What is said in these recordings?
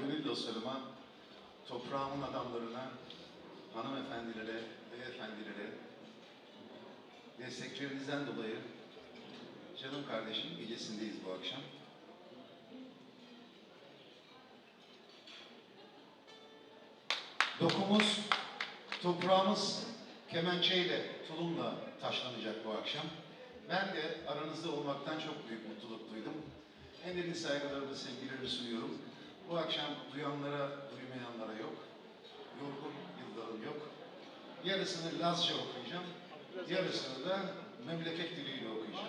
gönül dostlarıma, toprağımın adamlarına, hanımefendilere, beyefendilere, desteklerinizden dolayı canım kardeşim gecesindeyiz bu akşam. Dokumuz, toprağımız kemençeyle, tulumla taşlanacak bu akşam. Ben de aranızda olmaktan çok büyük mutluluk duydum. En derin saygılarımı, sevgilerimi sunuyorum. Akşam duyanlara, duymayanlara yok. Yorgun yıllarım yok. Yarısını Lazca okuyacağım. Yarısını da memleket diliyle okuyacağım.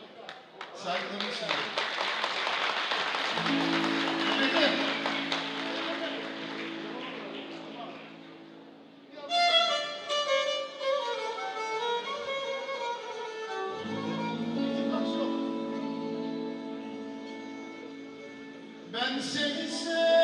Saygılarımı sunuyorum. Ben seni sevdim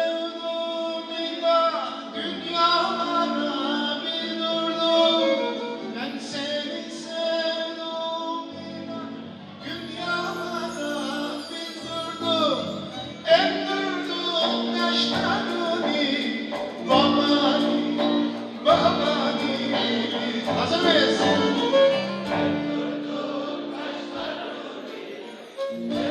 Yeah.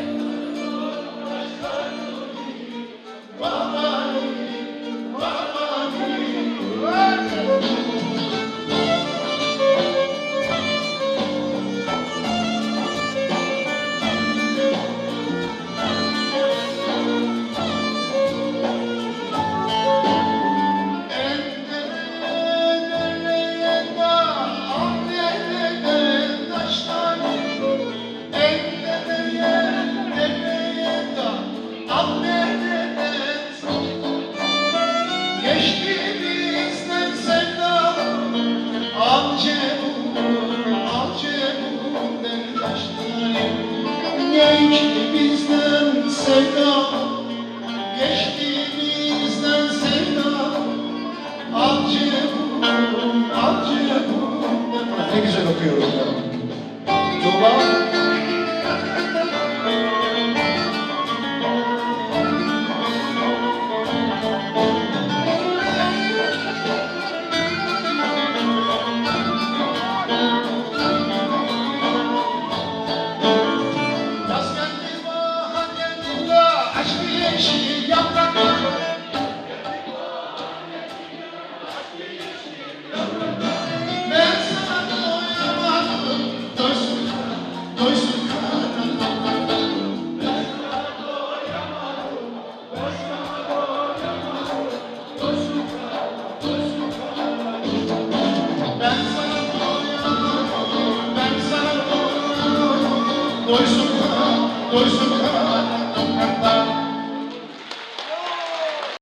Bizden sevdam Alcebun, Alcebun derdaşlarım Geçti bizden sevdam Geçti bizden Alcebun, Alcebun dois no canto, dois no canto, cantar.